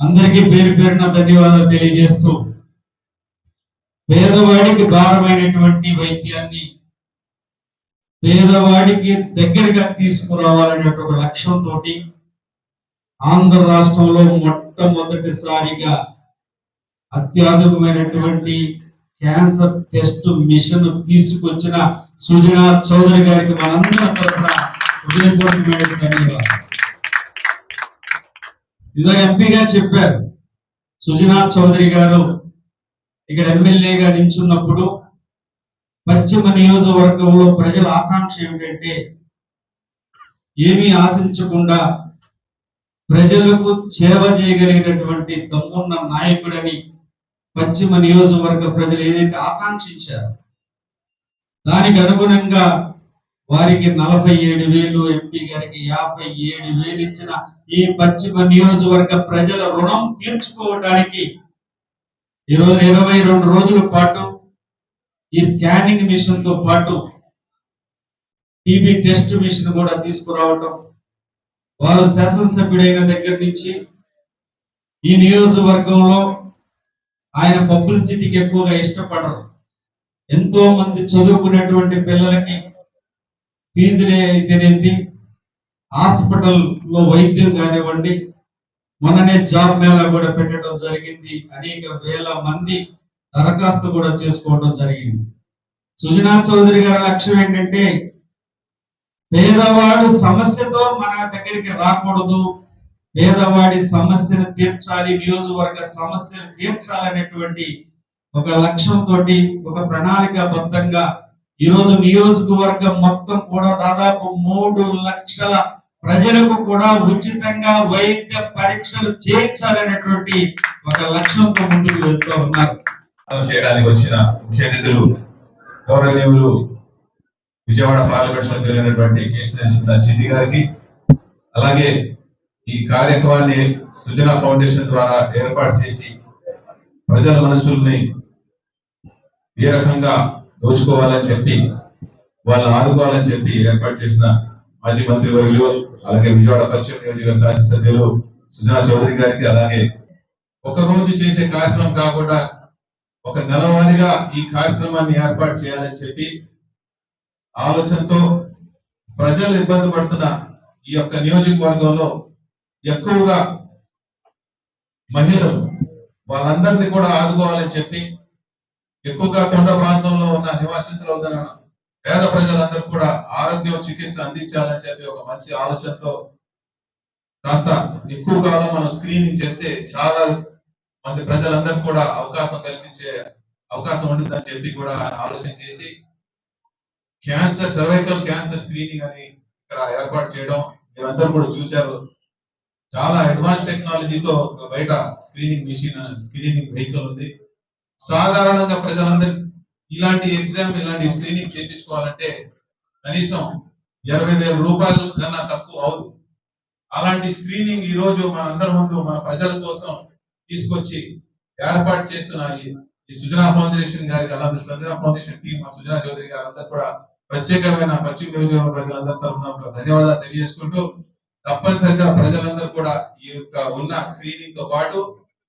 అందరికీ పేరు పేరున ధన్యవాదాలు తెలియజేస్తూ పేదవాడికి భారమైనటువంటి వైద్యాన్ని పేదవాడికి దగ్గరగా తీసుకురావాలనే ఒక లక్ష్యంతో ఆంధ్ర రాష్ట్రంలో మొట్టమొదటిసారిగా అత్యాధునికమైనటువంటి క్యాన్సర్ టెస్ట్ మిషన్ తీసుకొచ్చిన సుజనా చౌదరి గారికి మనందరి తరఫున హృదయపూర్వకమైన ధన్యవాదాలు. ఇదో ఎంపీగా చెప్పారు సుజనాథ్ చౌదరి గారు. ఇక్కడ ఎమ్మెల్యేగా నించున్నప్పుడు పశ్చిమ నియోజకవర్గంలో ప్రజల ఆకాంక్ష ఏమిటంటే ఏమీ ఆశించకుండా ప్రజలకు సేవ చేయగలిగినటువంటి దమ్మున్న నాయకుడని పశ్చిమ నియోజకవర్గ ప్రజలు ఏదైతే ఆకాంక్షించారో దానికి అనుగుణంగా వారికి నలభై ఏడు వేలు ఎంపీ గారికి యాభై ఏడు వేలు ఇచ్చిన ఈ పశ్చిమ నియోజకవర్గ ప్రజల రుణం తీర్చుకోవడానికి ఈరోజు ఇరవై రెండు రోజుల పాటు ఈ స్కానింగ్ మిషన్తో పాటు టీబీ టెస్ట్ మిషన్ కూడా తీసుకురావటం వారు శాసనసభ్యుడైన దగ్గర నుంచి ఈ నియోజకవర్గంలో ఆయన పబ్లిసిటీకి ఎక్కువగా ఇష్టపడరు. ఎంతో మంది చదువుకునేటువంటి పిల్లలకి ఫీజులే అయితేనేంటి లో వైద్యం కానివ్వండి మొన్ననే జాబ్ మేళా కూడా పెట్టడం జరిగింది. అనేక వేల మంది దరఖాస్తు కూడా చేసుకోవడం జరిగింది. సుజనా చౌదరి గారి లక్ష్యం ఏంటంటే పేదవాడు సమస్యతో మన దగ్గరికి రాకూడదు. పేదవాడి సమస్యను తీర్చాలి నియోజకవర్గ సమస్యను తీర్చాలనేటువంటి ఒక లక్ష్యంతో ఒక ప్రణాళికాబద్ధంగా ఈరోజు నియోజకవర్గం మొత్తం కూడా దాదాపు మూడు లక్షల ప్రజలకు కూడా ఉచితంగా వైద్య పరీక్షలు చేయించాలనేటువంటి ఒక లక్ష్యంతో ముందుకు వెళ్తూ ఉన్నారు. చేయడానికి వచ్చిన ముఖ్య అతిథులు గౌరవనీయులు విజయవాడ పార్లమెంట్ సభ్యులైనటువంటి కేసు నరసింహ సిద్ధి గారికి అలాగే ఈ కార్యక్రమాన్ని సృజన ఫౌండేషన్ ద్వారా ఏర్పాటు చేసి ప్రజల మనసుల్ని ఏ రకంగా దోచుకోవాలని చెప్పి వాళ్ళని ఆదుకోవాలని చెప్పి ఏర్పాటు చేసిన మాజీ మంత్రి వర్యులు అలాగే విజయవాడ పశ్చిమ నియోజక శాసనసభ్యులు సుజనా చౌదరి గారికి అలాగే ఒక రోజు చేసే కార్యక్రమం కాకుండా ఒక నెలవారీగా ఈ కార్యక్రమాన్ని ఏర్పాటు చేయాలని చెప్పి ఆలోచనతో ప్రజలు ఇబ్బంది పడుతున్న ఈ యొక్క నియోజకవర్గంలో ఎక్కువగా మహిళలు వాళ్ళందరినీ కూడా ఆదుకోవాలని చెప్పి ఎక్కువగా కొండ ప్రాంతంలో ఉన్న నివాసితులు పేద ప్రజలందరూ కూడా ఆరోగ్యం చికిత్స అందించాలని చెప్పి ఒక మంచి ఆలోచనతో కాస్త ఎక్కువ కాలం మనం స్క్రీనింగ్ చేస్తే చాలా మంది ప్రజలందరూ కూడా అవకాశం కల్పించే అవకాశం ఉంటుందని చెప్పి కూడా ఆయన ఆలోచన చేసి క్యాన్సర్ సర్వైకల్ క్యాన్సర్ స్క్రీనింగ్ అని ఇక్కడ ఏర్పాటు చేయడం మీరందరూ కూడా చూశారు. చాలా అడ్వాన్స్ టెక్నాలజీతో ఒక బయట స్క్రీనింగ్ మిషన్ స్క్రీనింగ్ వెహికల్ ఉంది. సాధారణంగా ప్రజలందరికీ ఇలాంటి ఎగ్జామ్ ఇలాంటి స్క్రీనింగ్ చేయించుకోవాలంటే కనీసం ఇరవై వేల రూపాయలు కన్నా తక్కువ అవదు అలాంటి స్క్రీనింగ్ ఈ రోజు మన అందరి ముందు మన ప్రజల కోసం తీసుకొచ్చి ఏర్పాటు చేస్తున్న ఈ- సుజనా ఫౌండేషన్ గారికి అలాంటి సుజనా ఫౌండేషన్ టీం సుజనా చౌదరి గారు అందరు కూడా ప్రత్యేకమైన పశ్చిమ నియోజకవర్గ ప్రజలందరి తరఫున ధన్యవాదాలు తెలియజేసుకుంటూ తప్పనిసరిగా ప్రజలందరూ కూడా ఈ యొక్క ఉన్న స్క్రీనింగ్తో పాటు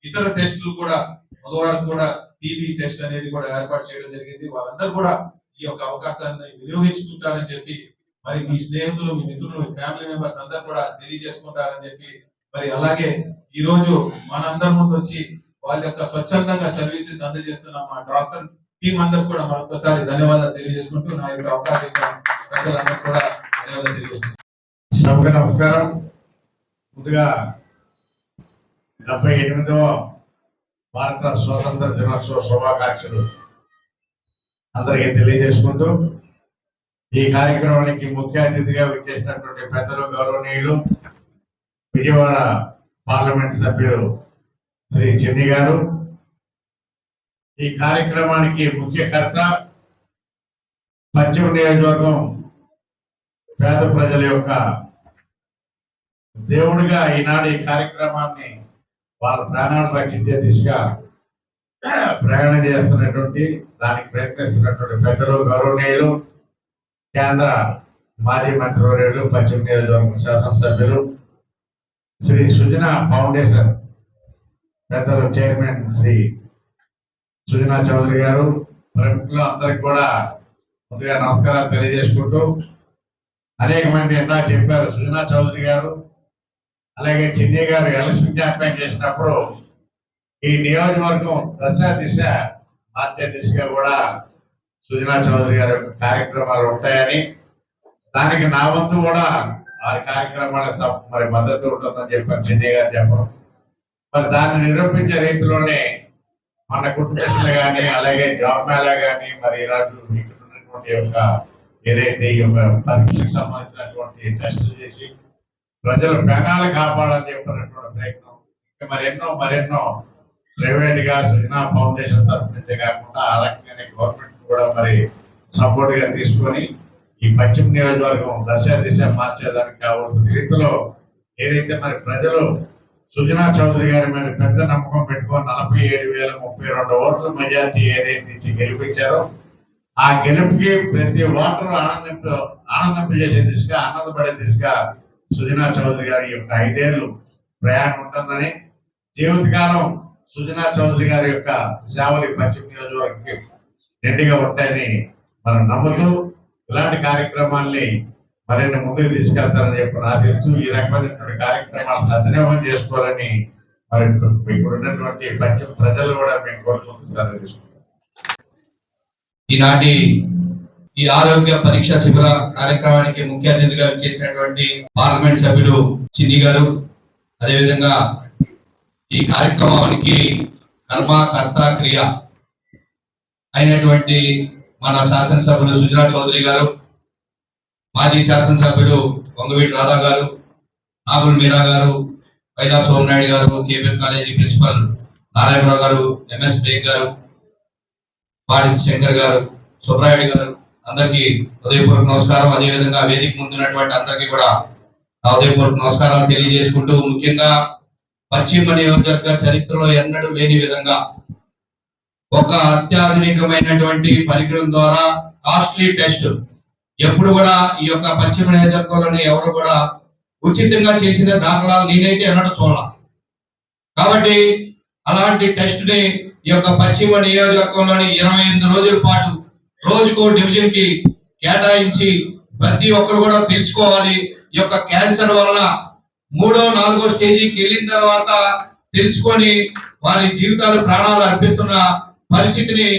ఇతర టెస్టులు కూడా మగవారికి కూడా టీబీ టెస్ట్ అనేది కూడా ఏర్పాటు చేయడం జరిగింది. వాళ్ళందరూ కూడా ఈ యొక్క అవకాశాన్ని వినియోగించుకుంటారని చెప్పి మరి మీ స్నేహితులు మీ మిత్రులు మీ ఫ్యామిలీ మెంబర్స్ అందరు కూడా తెలియజేసుకుంటారని చెప్పి మరి అలాగే ఈ రోజు మనందరి ముందు వచ్చి వాళ్ళ యొక్క స్వచ్ఛందంగా సర్వీసెస్ అందజేస్తున్న. మా డాక్టర్ టీం అందరు కూడా మరొకసారి ధన్యవాదాలు తెలియజేసుకుంటూ నా యొక్క అవకాశం ఇచ్చిన ప్రజలందరూ కూడా ధన్యవాదాలు తెలియజేస్తున్నాను. నమస్కారం. ముందుగా డెబ్బై ఎనిమిదవ భారత స్వాతంత్ర దినోత్సవ శుభాకాంక్షలు అందరికీ తెలియజేసుకుంటూ ఈ కార్యక్రమానికి ముఖ్య అతిథిగా విచ్చేసినటువంటి పెద్దలు గౌరవనీయులు విజయవాడ పార్లమెంట్ సభ్యులు శ్రీ చెన్ని గారు. ఈ కార్యక్రమానికి ముఖ్య కర్త పశ్చిమ నియోజకవర్గం పేద ప్రజల యొక్క దేవుడిగా ఈనాడు ఈ కార్యక్రమాన్ని వాళ్ళ ప్రాణాలను రక్షించే దిశగా ప్రయాణం చేస్తున్నటువంటి దానికి ప్రయత్నిస్తున్నటువంటి పెద్దలు గౌరవనీయులు కేంద్ర మాజీ మంత్రివర్యులు పశ్చిమ నియోజకవర్గం శాసనసభ్యులు శ్రీ సుజన ఫౌండేషన్ పెద్దలు చైర్మన్ శ్రీ సుజనా చౌదరి గారు ప్రముఖులు అందరికి కూడా ముందుగా నమస్కారాలు తెలియజేసుకుంటూ అనేక మంది ఎంత చెప్పారు సుజనా చౌదరి గారు అలాగే చిన్ని గారు ఎలక్షన్ క్యాంపెయిన్ చేసినప్పుడు ఈ నియోజకవర్గం దశ దిశ మార్చే దిశగా కూడా సుజనా చౌదరి గారి యొక్క కార్యక్రమాలు ఉంటాయని దానికి నా వంతు కూడా వారి కార్యక్రమాలకు మరి మద్దతు ఉంటుందని చెప్పారు చిన్ని గారు చెప్పడం. మరి దాన్ని నిరూపించే రీతిలోనే మన కుటుంబస్తులు కానీ అలాగే జాబ్ మేళా కానీ మరి ఈరోజు ఇక్కడ ఉన్నటువంటి యొక్క ఏదైతే ఈ యొక్క పరీక్షలకు సంబంధించినటువంటి టెస్టులు చేసి ప్రజల ప్రాణాలు కాపాడాలని చెప్పినటువంటి ప్రయత్నం. ఇంకా మరెన్నో మరెన్నో ప్రైవేట్గా సుజనా ఫౌండేషన్ తరఫు నుంచే కాకుండా ఆ రకంగానే గవర్నమెంట్ కూడా మరి సపోర్ట్గా తీసుకొని ఈ పశ్చిమ నియోజకవర్గం దశ దిశ మార్చేదానికి కావాల్సిన రీతిలో ఏదైతే మరి ప్రజలు సుజనా చౌదరి గారి మీద పెద్ద నమ్మకం పెట్టుకొని నలభై ఏడు వేల ముప్పై రెండు ఓట్ల మెజార్టీ ఏదైతే ఇచ్చి గెలిపించారో ఆ గెలుపుకి ప్రతి ఓటరు ఆనందింపు ఆనందింపజేసే దిశగా ఆనందపడే దిశగా సుజనా చౌదరి గారి యొక్క ఐదేళ్ళు ప్రయాణం ఉంటుందని జీవితకాలం సుజనా చౌదరి గారి యొక్క సేవలు పశ్చిమ నియోజకవర్గంకి నిండిగా ఉంటాయని మనం నమ్ముతూ ఇలాంటి కార్యక్రమాల్ని మరిన్ని ముందుకు తీసుకెళ్తారని చెప్పి ఆశిస్తూ ఈ రకమైనటువంటి కార్యక్రమాలు సద్వినియోగం చేసుకోవాలని మరి ఇప్పుడు ఉన్నటువంటి పశ్చిమ ప్రజలు కూడా మేము కోరుకుంటూ సెలవు ఈనాటి ఈ ఆరోగ్య పరీక్ష శిబిర కార్యక్రమానికి ముఖ్య అతిథిగా చేసినటువంటి పార్లమెంట్ సభ్యులు చిన్ని గారు. అదేవిధంగా ఈ కార్యక్రమానికి కర్మ కర్త క్రియ అయినటువంటి మన శాసనసభ్యులు సుజనా చౌదరి గారు మాజీ శాసనసభ్యులు వంగవీటి రాధా గారు నాగుల్ మీరా గారు పైలా సోమనాయుడు గారు కేబిఎన్ కాలేజీ ప్రిన్సిపల్ నారాయణరావు గారు ఎంఎస్ బేగ్ గారు పాడి శంకర్ గారు సుబ్రాయుడు గారు అందరికీ హృదయపూర్వక నమస్కారం. అదే విధంగా వేదిక ముందున్నటువంటి అందరికీ కూడా నా హృదయపూర్వక నమస్కారాలు తెలియజేసుకుంటూ ముఖ్యంగా పశ్చిమ నియోజకవర్గ చరిత్రలో ఎన్నడూ లేని విధంగా ఒక అత్యాధునికమైనటువంటి పరికరం ద్వారా కాస్ట్లీ టెస్ట్ ఎప్పుడు కూడా ఈ యొక్క పశ్చిమ నియోజకవర్గంలోని ఎవరు కూడా ఉచితంగా చేసిన దాఖలాలు నేనైతే ఎన్నడూ చూడాల. కాబట్టి అలాంటి టెస్ట్ని ఈ యొక్క పశ్చిమ నియోజకవర్గంలోని ఇరవై ఎనిమిది రోజుల పాటు రోజుకో డివిజన్కి కేటాయించి ప్రతి ఒక్కరు కూడా తెలుసుకోవాలి. ఈ యొక్క క్యాన్సర్ వలన మూడో నాలుగో స్టేజీకి వెళ్ళిన తర్వాత తెలుసుకొని వారి జీవితాలు ప్రాణాలు అర్పిస్తున్న పరిస్థితిని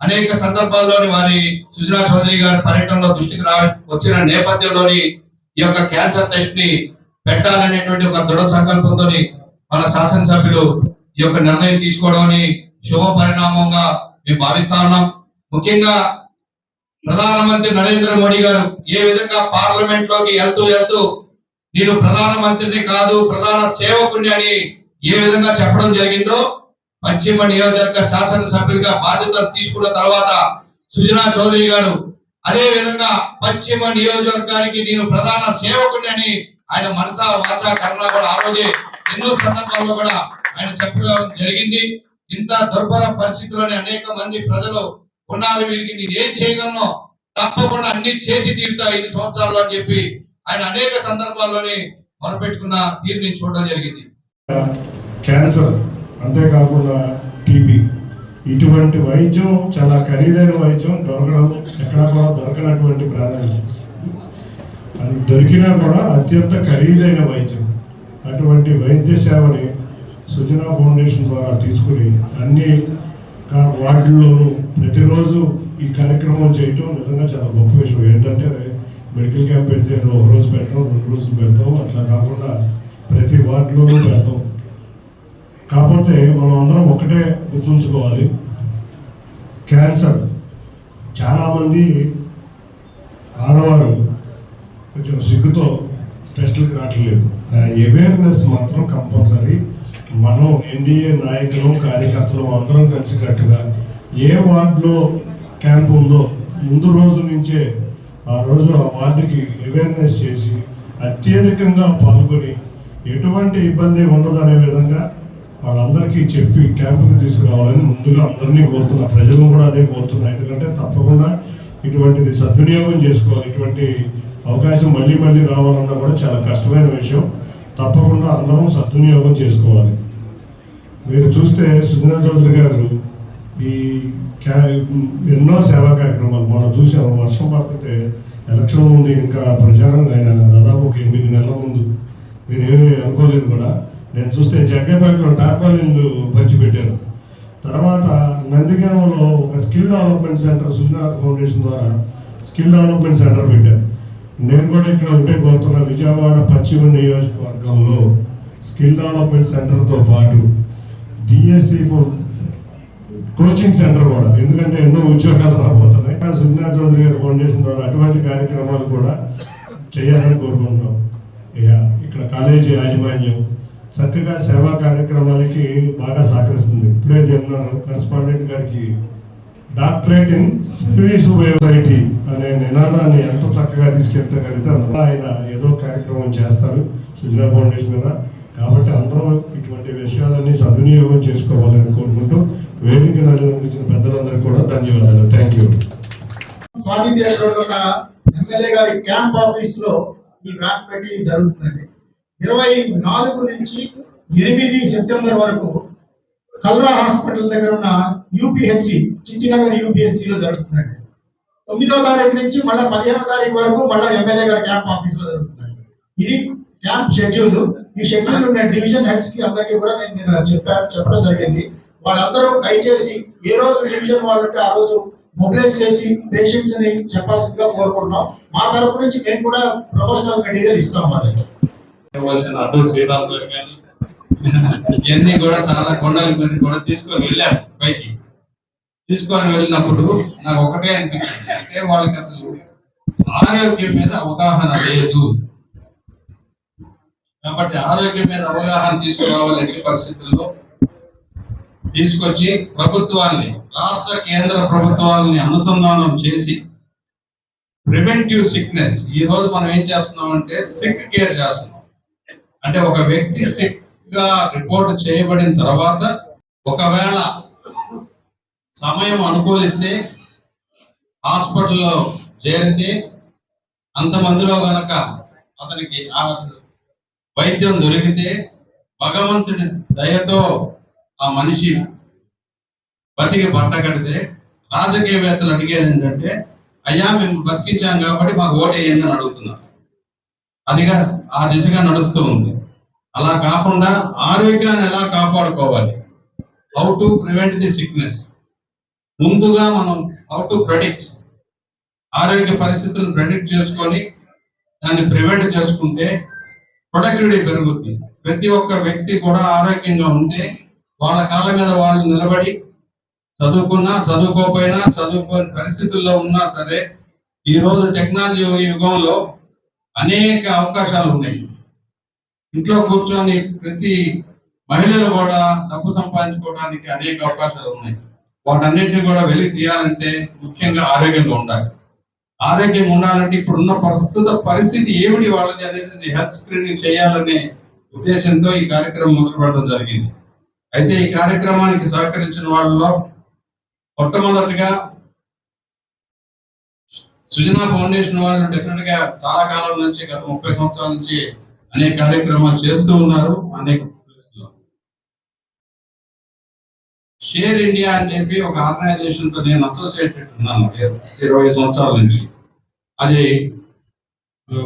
అనేక సందర్భాల్లోని వారి సుజనా చౌదరి గారి పర్యటనలో దృష్టికి రా వచ్చిన నేపథ్యంలోని ఈ యొక్క క్యాన్సర్ టెస్ట్ని పెట్టాలనేటువంటి ఒక దృఢ సంకల్పంతో మన శాసనసభ్యులు ఈ యొక్క నిర్ణయం తీసుకోవడం శుభ పరిణామంగా మేము భావిస్తా ఉన్నాం. ముఖ్యంగా ప్రధానమంత్రి నరేంద్ర మోడీ గారు ఏ విధంగా పార్లమెంట్లోకి వెళ్తూ వెళ్తూ నేను ప్రధానమంత్రిని కాదు ప్రధాన సేవకుని అని ఏ విధంగా చెప్పడం జరిగిందో పశ్చిమ నియోజకవర్గ శాసనసభ్యులుగా బాధ్యతలు తీసుకున్న తర్వాత సుజనా చౌదరి గారు అదే విధంగా పశ్చిమ నియోజకవర్గానికి నేను ప్రధాన సేవకుని అని ఆయన మనసా వాచా కర్ణ కూడా ఆ రోజే ఎన్నో సందర్భాల్లో కూడా ఆయన చెప్పడం జరిగింది. ఇంత దుర్భర పరిస్థితుల్లోనే అనేక మంది ప్రజలు ఉన్నారు వీరికి. నేను ఏం చేయగలను? తప్పకుండా అన్ని చేసి తీరుతా ఐదు సంవత్సరాలు అని చెప్పి ఆయన అనేక సందర్భాల్లోనే మొరపెట్టుకున్న తీరుని చూడడం జరిగింది. క్యాన్సర్ అంతేకాకుండా టీబీ. ఇటువంటి వైద్యం చాలా ఖరీదైన వైద్యం దొరకడం ఎక్కడా కూడా దొరకనటువంటి ప్రాధాన్యత అది దొరికినా కూడా అత్యంత ఖరీదైన వైద్యం. అటువంటి వైద్య సేవని సుజనా ఫౌండేషన్ ద్వారా తీసుకుని అన్ని వార్డుల్లోనూ ప్రతిరోజు ఈ కార్యక్రమం చేయటం నిజంగా చాలా గొప్ప విషయం. ఏంటంటే మెడికల్ క్యాంప్ పెడితే ఒక రోజు పెడతాం రెండు రోజులు పెడతాం అట్లా కాకుండా ప్రతి వార్డులోనూ పెడతాం. కాకపోతే మనం అందరం ఒకటే గుర్తుంచుకోవాలి. క్యాన్సర్. చాలామంది ఆడవారు కొంచెం సిగ్గుతో టెస్టులకు రావట్లేదు. అవేర్నెస్ మాత్రం కంపల్సరీ. మనం ఎన్డీఏ నాయకులు కార్యకర్తలు అందరం కలిసికట్టుగా ఏ వార్డులో క్యాంప్ ఉందో ముందు రోజు నుంచే ఆ రోజు ఆ వార్డుకి అవేర్నెస్ చేసి అత్యధికంగా పాల్గొని ఎటువంటి ఇబ్బంది ఉండదనే విధంగా వాళ్ళందరికీ చెప్పి క్యాంపుకి తీసుకురావాలని ముందుగా అందరినీ కోరుతున్నా ప్రజలను కూడా అదే కోరుతున్నా. ఎందుకంటే తప్పకుండా ఇటువంటిది సద్వినియోగం చేసుకోవాలి. ఇటువంటి అవకాశం మళ్ళీ మళ్ళీ రావాలన్నా కూడా చాలా కష్టమైన విషయం. తప్పకుండా అందరం సద్వినియోగం చేసుకోవాలి. మీరు చూస్తే సుజనా చౌదరి గారు ఈ క్యా ఎన్నో సేవా కార్యక్రమాలు మనం చూసాం వర్షం పడుతుంటే ఎలక్షన్ ముందు ఇంకా ప్రచారం ఆయన దాదాపు ఒక ఎనిమిది నెలల ముందు. మీరేమీ అనుకోలేదు కూడా. నేను చూస్తే జగ్గపేటలో టార్పాలిన్లు పంచిపెట్టారు. తర్వాత నందిగామలో ఒక skill development centre Sujana foundation ద్వారా స్కిల్ డెవలప్మెంట్ సెంటర్ పెట్టారు. నేను కూడా ఇక్కడ ఉంటే కోరుతున్న విజయవాడ పశ్చిమ నియోజకవర్గంలో స్కిల్ డెవలప్మెంట్ సెంటర్తో పాటు డిఎస్సి ఫోర్ కోచింగ్ సెంటర్ కూడా. ఎందుకంటే ఎన్నో ఉద్యోగాలు రాబోతున్నాయి. సుజనా చౌదరి గారి ఫౌండేషన్ ద్వారా అటువంటి కార్యక్రమాలు కూడా చేయాలని కోరుకుంటున్నాం. ఇక ఇక్కడ కాలేజీ యాజమాన్యం చక్కగా సేవా కార్యక్రమాలకి బాగా సహకరిస్తుంది. ఇప్పుడే చెప్తున్నారు కరస్పాండెంట్ గారికి డాక్టరేట్ ఇన్ సర్వీస్ సొసైటీ అనే నినాదాన్ని ఎంత చక్కగా తీసుకెళ్తే కలిగితే అందులో ఆయన ఏదో కార్యక్రమం చేస్తారు. సుజనా ఫౌండేషన్ మీద కాబట్టి అందరూ ఇటువంటి విషయాలన్నీ సద్వినియోగం చేసుకోవాలని కోరుకుంటూ వేదిక నడిచిన పెద్దలందరూ కూడా ధన్యవాదాలు. థ్యాంక్ యూ ఉన్న ఎమ్మెల్యే గారి క్యాంప్ ఆఫీస్లో ఈ వ్యాన్ పెట్టి జరుగుతుందండి ఇరవై నాలుగు నుంచి ఎనిమిది సెప్టెంబర్ వరకు కల్రా హాస్పిటల్ దగ్గర ఉన్న యూపీహెచ్సి చిట్టినగర్ యూపీహెచ్సి లో జరుగుతుందండి తొమ్మిదో తారీఖు నుంచి మళ్ళీ పదిహేనో తారీఖు వరకు మళ్ళీ ఎమ్మెల్యే గారి క్యాంప్ ఆఫీస్లో జరుగుతుందండి ఇది క్యాంప్ షెడ్యూల్. ఈ షెడ్యూల్ నేను డివిజన్ హెడ్స్కి అందరికీ కూడా నేను నిన్న చెప్పాను చెప్పడం జరిగింది. వాళ్ళందరూ దయచేసి ఏ రోజు డివిజన్ వాళ్ళంటే ఆ రోజు మొబిలైజ్ చేసి పేషెంట్స్ని చెప్పాల్సిందిగా కోరుకుంటున్నాం. మా తరఫు నుంచి మేము కూడా ప్రమోషనల్ మెటీరియల్ ఇస్తాం వాళ్ళకి. అడ్డు శ్రీరామ్ గారు కానీ ఇవన్నీ కూడా చాలా కొండల మీద కూడా తీసుకొని వెళ్ళారు పైకి. తీసుకొని వెళ్ళినప్పుడు నాకు ఒకటే అనిపించింది. అంటే వాళ్ళకి అసలు ఆరోగ్యం మీద అవగాహన లేదు. కాబట్టి ఆరోగ్యం మీద అవగాహన తీసుకురావాలి ఎట్టి పరిస్థితుల్లో. తీసుకొచ్చి ప్రభుత్వాన్ని రాష్ట్ర కేంద్ర ప్రభుత్వాలని అనుసంధానం చేసి ప్రివెంటివ్ సిక్నెస్ ఈ రోజు మనం ఏం చేస్తున్నాం అంటే సిక్ కేర్ చేస్తున్నాం. అంటే ఒక వ్యక్తి సిక్గా రిపోర్ట్ చేయబడిన తర్వాత ఒకవేళ సమయం అనుకూలిస్తే హాస్పిటల్లో చేరితే అంతమందిలో గనక అతనికి వైద్యం దొరికితే భగవంతుడి దయతో ఆ మనిషి బతికి బట్టకడితే రాజకీయవేత్తలు అడిగేది ఏంటంటే అయ్యా మేము బతికించాం కాబట్టి మాకు ఓటేయండి అని అడుగుతున్నారు. అదిగా ఆ దిశగా నడుస్తూ ఉంది. అలా కాకుండా ఆరోగ్యాన్ని ఎలా కాపాడుకోవాలి? How to prevent the sickness ముందుగా మనం హౌ టు ప్రెడిక్ట్ ఆరోగ్య పరిస్థితులను ప్రెడిక్ట్ చేసుకొని దాన్ని ప్రివెంట్ చేసుకుంటే ప్రొడక్టివిటీ పెరుగుద్ది ప్రతి ఒక్క వ్యక్తి కూడా ఆరోగ్యంగా ఉంటే వాళ్ళ కాళ్ళ మీద వాళ్ళు నిలబడి చదువుకున్నా చదువుకోకపోయినా చదువుకోని పరిస్థితుల్లో ఉన్నా సరే ఈ రోజు టెక్నాలజీ యుగంలో అనేక అవకాశాలు ఉన్నాయి. ఇంట్లో కూర్చొని ప్రతి మహిళలు కూడా డబ్బు సంపాదించుకోవడానికి అనేక అవకాశాలు ఉన్నాయి. వాటన్నిటిని కూడా వెలికి తీయాలంటే ముఖ్యంగా ఆరోగ్యంగా ఉండాలి. ఆరోగ్యం ఉండాలంటే ఇప్పుడున్న ప్రస్తుత పరిస్థితి ఏమిటి వాళ్ళది అనేది హెల్త్ స్క్రీనింగ్ చేయాలనే ఉద్దేశంతో ఈ కార్యక్రమం మొదలుపెట్టడం జరిగింది. అయితే ఈ కార్యక్రమానికి సహకరించిన వాళ్ళలో మొట్టమొదటిగా సుజనా ఫౌండేషన్ వాళ్ళు డెఫినెట్గా చాలా కాలం నుంచి గత ముప్పై సంవత్సరాల నుంచి అనేక కార్యక్రమాలు చేస్తూ ఉన్నారు. అనేక షేర్ ఇండియా అని చెప్పి ఒక ఆర్గనైజేషన్తో నేను అసోసియేటెడ్ ఉన్నాను ఇరవై సంవత్సరాల నుంచి. అది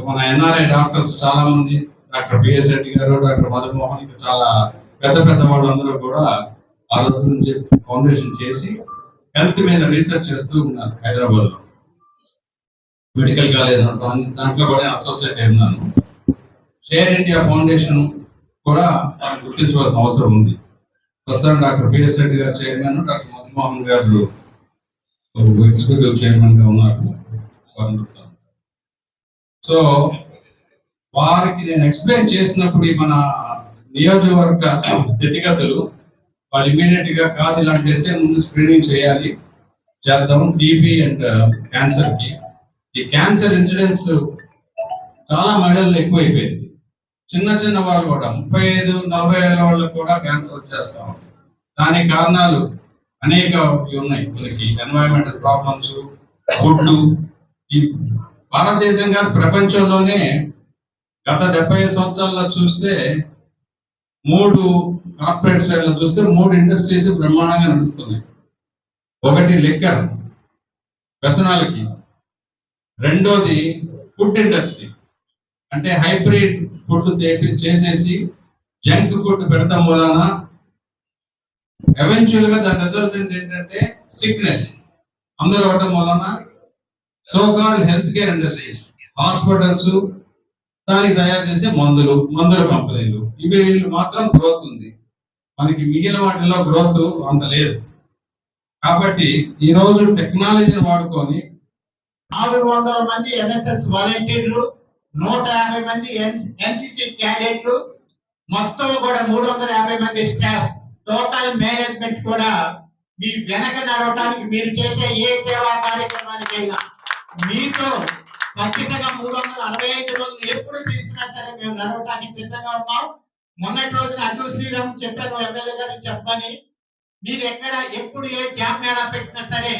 మన ఎన్ఆర్ఐ డాక్టర్స్ చాలా మంది డాక్టర్ బిఎస్ రెడ్డి గారు డాక్టర్ మధుమోహన్ ఇంకా చాలా పెద్ద పెద్ద వాళ్ళందరూ కూడా ఆ రోజు నుంచి ఫౌండేషన్ చేసి హెల్త్ మీద రీసెర్చ్ చేస్తూ ఉన్నారు హైదరాబాద్లో మెడికల్ కాలేజ్ దాంట్లో కూడా అసోసియేట్ అయి ఉన్నాను. షేర్ ఇండియా ఫౌండేషన్ కూడా మనం గుర్తించవలసిన అవసరం ఉంది. ప్రస్తుతం డాక్టర్ పిఎస్ రెడ్డి గారు చైర్మన్ డాక్టర్ మధుమోహన్ గారు ఎగ్జిక్యూటివ్ చైర్మన్గా ఉన్నారు. సో వారికి నేను ఎక్స్ప్లెయిన్ చేసినప్పుడు మన నియోజకవర్గ స్థితిగతులు వాళ్ళు ఇమీడియట్గా కాదు ఇలాంటి అంటే ముందు స్క్రీనింగ్ చేయాలి చేద్దాం. టీబీ అండ్ క్యాన్సర్కి ఈ క్యాన్సర్ ఇన్సిడెన్స్ చాలా మహిళల్లో ఎక్కువైపోయింది. చిన్న చిన్న వాళ్ళు కూడా ముప్పై ఐదు నలభై ఏళ్ళ వాళ్ళకి కూడా క్యాన్సర్ వచ్చేస్తా ఉంది దానికి కారణాలు అనేక ఉన్నాయి. మనకి ఎన్వైరన్మెంటల్ ప్రాబ్లమ్స్ ఫుడ్ ఈ భారతదేశం కాదు ప్రపంచంలోనే గత డెబ్బై సంవత్సరాల్లో చూస్తే మూడు కార్పొరేట్ సైడ్లో చూస్తే మూడు ఇండస్ట్రీస్ బ్రహ్మాండంగా నడుస్తున్నాయి. ఒకటి లిక్కర్ వ్యసనాలకి. రెండోది ఫుడ్ ఇండస్ట్రీ అంటే హైబ్రిడ్ ఫుడ్ చేసేసి జంక్ ఫుడ్ పెడతాం వలన ఎవెన్చువల్గా దాని రిజల్ట్ ఏంటంటే సిక్నెస్ అందరూ అవ్వటం వలన so called health care industries hospitals దానికి తయారు చేసే మందులు మందుల కంపెనీలు. ఇవి వీళ్ళు మాత్రం గ్రోత్ ఉంది. మనకి మిగిలిన వాటిలో గ్రోత్ అంత లేదు. కాబట్టి ఈ రోజు టెక్నాలజీని వాడుకొని నాలుగు వందల మంది ఎన్ఎస్ఎస్ వాలంటీర్లు నూట యాభై మంది ఎన్సిసి క్యాడెట్లు మొత్తం కూడా మూడు వందల యాభై మంది స్టాఫ్. టోటల్ మేనేజ్మెంట్ కూడా మీ వెనక నడవటానికి మీరు చేసే ఏ సేవా కార్యక్రమానికైనా మీతో ఖచ్చితంగా మూడు వందల అరవై ఐదు రోజులు ఎప్పుడు తెలిసినా సరే మేము నడవటానికి సిద్ధంగా ఉన్నాం. మొన్నటి రోజున అద్దు శ్రీరామ్ చెప్పాను ఎమ్మెల్యే గారు చెప్పని మీరు ఎక్కడ ఎప్పుడు ఏ జామ్ మేళా పెట్టినా సరే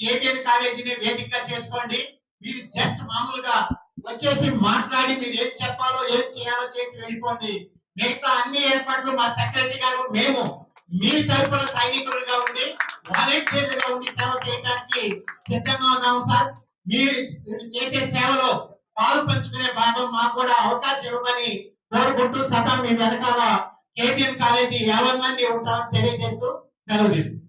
ఏబిఎన్ కాలేజీని వేదిక చేసుకోండి. మీరు జస్ట్ మామూలుగా వచ్చేసి మాట్లాడి మీరు ఏం చెప్పాలో ఏం చేయాలో చేసి వెళ్ళిపోండి. మిగతా అన్ని ఏర్పాట్లు మా సెక్రటరీ గారు మేము మీ తరఫున సైనికులుగా ఉండి వాలంటీర్లుగా ఉండి సేవ చేయడానికి సిద్ధంగా ఉన్నాం సార్. మీరు చేసే సేవలో పాలు పంచుకునే భాగం మాకు కూడా అవకాశం ఇవ్వమని కోరుకుంటూ సదా మీ వెనకాల కేబిఎం కాలేజీ యాభై మంది ఉంటామని తెలియజేస్తూ సెలవు తీసుకుంటాం